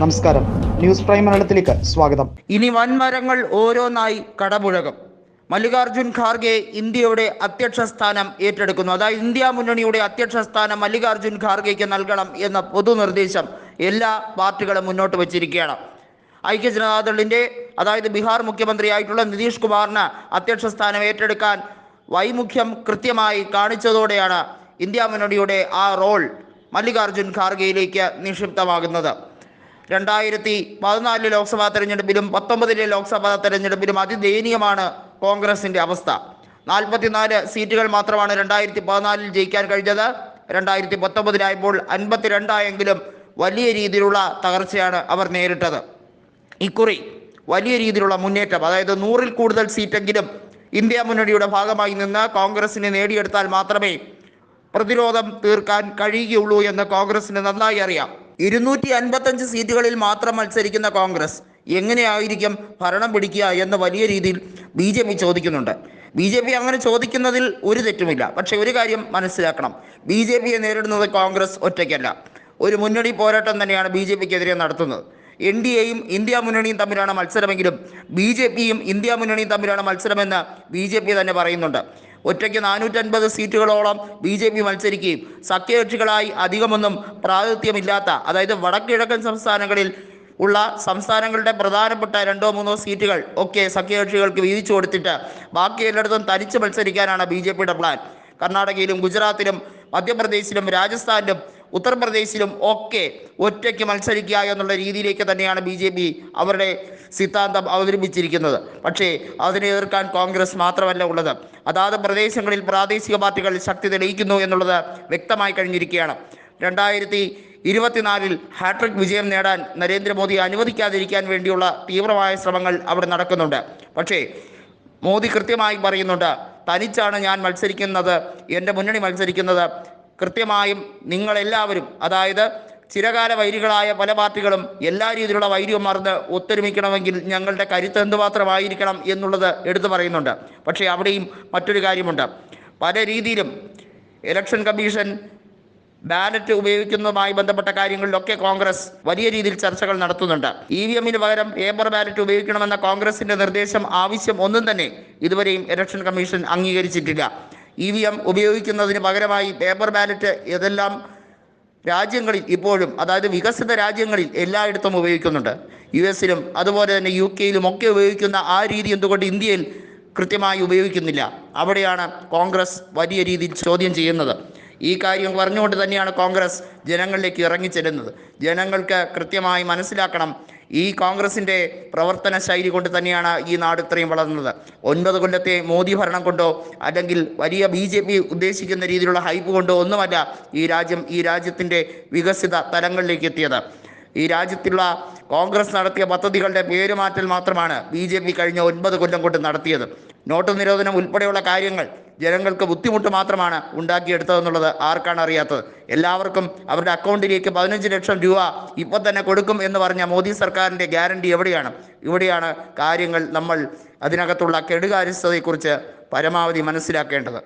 നമസ്കാരം. News prime മലയാളത്തിലേക്ക് സ്വാഗതം. ഇനി വൻമരങ്ങൾ ഓരോന്നായി കടപുഴകും. മല്ലികാർജുൻ ഖാർഗെ ഇന്ത്യയുടെ അധ്യക്ഷ സ്ഥാനം ഏറ്റെടുക്കുന്നു. അതായത് ഇന്ത്യ മുന്നണിയുടെ അധ്യക്ഷ സ്ഥാനം മല്ലികാർജുൻ ഖാർഗെക്ക് നൽകണം എന്ന പൊതുനിർദ്ദേശം എല്ലാ പാർട്ടികളും മുന്നോട്ട് വച്ചിരിക്കുകയാണ്. ഐക്യ ജനതാദളിന്റെ അതായത് ബീഹാർ മുഖ്യമന്ത്രിയായിട്ടുള്ള നിതീഷ് കുമാറിന് അധ്യക്ഷ സ്ഥാനം ഏറ്റെടുക്കാൻ വൈമുഖ്യം കൃത്യമായി കാണിച്ചതോടെയാണ് ഇന്ത്യ മുന്നണിയുടെ ആ റോൾ മല്ലികാർജുൻ ഖാർഗെയിലേക്ക് നിക്ഷിപ്തമാകുന്നത്. രണ്ടായിരത്തി പതിനാലിലെ ലോക്സഭാ തെരഞ്ഞെടുപ്പിലും പത്തൊമ്പതിലെ ലോക്സഭാ തെരഞ്ഞെടുപ്പിലും അതിദയനീയമാണ് കോൺഗ്രസിന്റെ അവസ്ഥ. നാൽപ്പത്തിനാല് സീറ്റുകൾ മാത്രമാണ് രണ്ടായിരത്തി പതിനാലിൽ ജയിക്കാൻ കഴിഞ്ഞത്. രണ്ടായിരത്തി പത്തൊമ്പതിലായപ്പോൾ അൻപത്തിരണ്ടായെങ്കിലും വലിയ രീതിയിലുള്ള തകർച്ചയാണ് അവർ നേരിട്ടത്. ഇക്കുറി വലിയ രീതിയിലുള്ള മുന്നേറ്റം അതായത് നൂറിൽ കൂടുതൽ സീറ്റെങ്കിലും ഇന്ത്യ മുന്നണിയുടെ ഭാഗമായി നിന്ന് കോൺഗ്രസിനെ നേടിയെടുത്താൽ മാത്രമേ പ്രതിരോധം തീർക്കാൻ കഴിയുകയുള്ളൂ എന്ന് കോൺഗ്രസിന് നന്നായി അറിയാം. ഇരുന്നൂറ്റി അൻപത്തഞ്ച് സീറ്റുകളിൽ മാത്രം മത്സരിക്കുന്ന കോൺഗ്രസ് എങ്ങനെയായിരിക്കും ഭരണം പിടിക്കുക എന്ന് വലിയ രീതിയിൽ ബി ജെ പി ചോദിക്കുന്നുണ്ട്. ബി ജെ പി അങ്ങനെ ചോദിക്കുന്നതിൽ ഒരു തെറ്റുമില്ല. പക്ഷേ ഒരു കാര്യം മനസ്സിലാക്കണം. ബി ജെ പിയെ നേരിടുന്നത് കോൺഗ്രസ് ഒറ്റയ്ക്കല്ല. ഒരു മുന്നണി പോരാട്ടം തന്നെയാണ് ബി ജെ പിക്കെതിരെ നടത്തുന്നത്. എൻ ഡി എയും ഇന്ത്യ മുന്നണിയും തമ്മിലാണ് മത്സരമെങ്കിലും ബി ജെ പിയും ഇന്ത്യ മുന്നണിയും തമ്മിലാണ് മത്സരമെന്ന് ബി ജെ പി തന്നെ പറയുന്നുണ്ട്. ഒറ്റയ്ക്ക് നാനൂറ്റൻപത് സീറ്റുകളോളം ബി ജെ പി മത്സരിക്കുകയും സഖ്യകക്ഷികളായി അധികമൊന്നും പ്രാതിനിധ്യമില്ലാത്ത അതായത് വടക്കിഴക്കൻ സംസ്ഥാനങ്ങളിൽ ഉള്ള സംസ്ഥാനങ്ങളുടെ പ്രധാനപ്പെട്ട രണ്ടോ മൂന്നോ സീറ്റുകൾ ഒക്കെ സഖ്യകക്ഷികൾക്ക് വീതിച്ചു കൊടുത്തിട്ട് ബാക്കി എല്ലായിടത്തും തനിച്ച് മത്സരിക്കാനാണ് ബി ജെ പിയുടെ പ്ലാൻ. കർണാടകയിലും ഗുജറാത്തിലും മധ്യപ്രദേശിലും രാജസ്ഥാനിലും ഉത്തർപ്രദേശിലും ഒക്കെ ഒറ്റയ്ക്ക് മത്സരിക്കുക എന്നുള്ള രീതിയിലേക്ക് തന്നെയാണ് ബി ജെ പി അവരുടെ സിദ്ധാന്തം അവതരിപ്പിച്ചിരിക്കുന്നത്. പക്ഷേ അതിനെ എതിർക്കാൻ കോൺഗ്രസ് മാത്രമല്ല ഉള്ളത്. അതാത് പ്രദേശങ്ങളിൽ പ്രാദേശിക പാർട്ടികൾ ശക്തി തെളിയിക്കുന്നു എന്നുള്ളത് വ്യക്തമായി കഴിഞ്ഞിരിക്കുകയാണ്. രണ്ടായിരത്തി ഇരുപത്തിനാലിൽ ഹാട്രിക് വിജയം നേടാൻ നരേന്ദ്രമോദി അനുവദിക്കാതിരിക്കാൻ വേണ്ടിയുള്ള തീവ്രമായ ശ്രമങ്ങൾ അവിടെ നടക്കുന്നുണ്ട്. പക്ഷേ മോദി കൃത്യമായി പറയുന്നുണ്ട് തനിച്ചാണ് ഞാൻ മത്സരിക്കുന്നത് എന്റെ മുന്നണി മത്സരിക്കുന്നത് കൃത്യമായും നിങ്ങളെല്ലാവരും അതായത് ചിരകാല വൈരികളായ പല പാർട്ടികളും എല്ലാ രീതിയിലുള്ള വൈരിയും മറന്ന് ഒത്തൊരുമിക്കണമെങ്കിൽ ഞങ്ങളുടെ കരുത്ത് എന്തുമാത്രമായിരിക്കണം എന്നുള്ളത് എടുത്തു പറയുന്നുണ്ട്. പക്ഷേ അവിടെയും മറ്റൊരു കാര്യമുണ്ട്. പല രീതിയിലും ഇലക്ഷൻ കമ്മീഷൻ ബാലറ്റ് ഉപയോഗിക്കുന്നതുമായി ബന്ധപ്പെട്ട കാര്യങ്ങളിലൊക്കെ കോൺഗ്രസ് വലിയ രീതിയിൽ ചർച്ചകൾ നടത്തുന്നുണ്ട്. ഇ വി എമ്മിന് പകരം പേപ്പർ ബാലറ്റ് ഉപയോഗിക്കണമെന്ന കോൺഗ്രസിന്റെ നിർദ്ദേശം ആവശ്യം ഒന്നും തന്നെ ഇതുവരെയും ഇലക്ഷൻ കമ്മീഷൻ അംഗീകരിച്ചിട്ടില്ല. ഇ വി എം ഉപയോഗിക്കുന്നതിന് പകരമായി പേപ്പർ ബാലറ്റ് ഏതെല്ലാം രാജ്യങ്ങളിൽ ഇപ്പോഴും അതായത് വികസിത രാജ്യങ്ങളിൽ എല്ലായിടത്തും ഉപയോഗിക്കുന്നുണ്ട്. യു എസിലും അതുപോലെ തന്നെ യു കെയിലും ഒക്കെ ഉപയോഗിക്കുന്ന ആ രീതി എന്തുകൊണ്ട് ഇന്ത്യയിൽ കൃത്യമായി ഉപയോഗിക്കുന്നില്ല? അവിടെയാണ് കോൺഗ്രസ് വലിയ രീതിയിൽ ചോദ്യം ചെയ്യുന്നത്. ഈ കാര്യം പറഞ്ഞുകൊണ്ട് തന്നെയാണ് കോൺഗ്രസ് ജനങ്ങളിലേക്ക് ഇറങ്ങിച്ചെല്ലുന്നത് ജനങ്ങൾക്ക് കൃത്യമായി മനസ്സിലാക്കണം ഈ കോൺഗ്രസിന്റെ പ്രവർത്തന ശൈലി കൊണ്ട് തന്നെയാണ് ഈ നാട് ഇത്രയും വളർന്നത്. ഒൻപത് കൊല്ലത്തെ മോദി ഭരണം കൊണ്ടോ അല്ലെങ്കിൽ വലിയ ബി ജെ പി ഉദ്ദേശിക്കുന്ന രീതിയിലുള്ള ഹൈപ്പ് കൊണ്ടോ ഒന്നുമല്ല ഈ രാജ്യം ഈ രാജ്യത്തിന്റെ വികസിത തലങ്ങളിലേക്ക് എത്തിയത്. ഈ രാജ്യത്തുള്ള കോൺഗ്രസ് നടത്തിയ പദ്ധതികളുടെ പേരുമാറ്റൽ മാത്രമാണ് ബി ജെ പി കഴിഞ്ഞ ഒൻപത് കൊല്ലം കൊണ്ട് നടത്തിയത്. നോട്ട് നിരോധനം ഉൾപ്പെടെയുള്ള കാര്യങ്ങൾ ജനങ്ങൾക്ക് ബുദ്ധിമുട്ട് മാത്രമാണ് ഉണ്ടാക്കിയെടുത്തതെന്നുള്ളത് ആർക്കാണ് അറിയാത്തത്? എല്ലാവർക്കും അവരുടെ അക്കൗണ്ടിലേക്ക് പതിനഞ്ച് ലക്ഷം രൂപ ഇപ്പം തന്നെ കൊടുക്കും എന്ന് പറഞ്ഞ മോദി സർക്കാരിന്റെ ഗ്യാരണ്ടി എവിടെയാണ്? ഇവിടെയാണ് കാര്യങ്ങൾ നമ്മൾ അതിനകത്തുള്ള കെടുകാര്യസ്ഥതയെക്കുറിച്ച് പരമാവധി മനസ്സിലാക്കേണ്ടത്.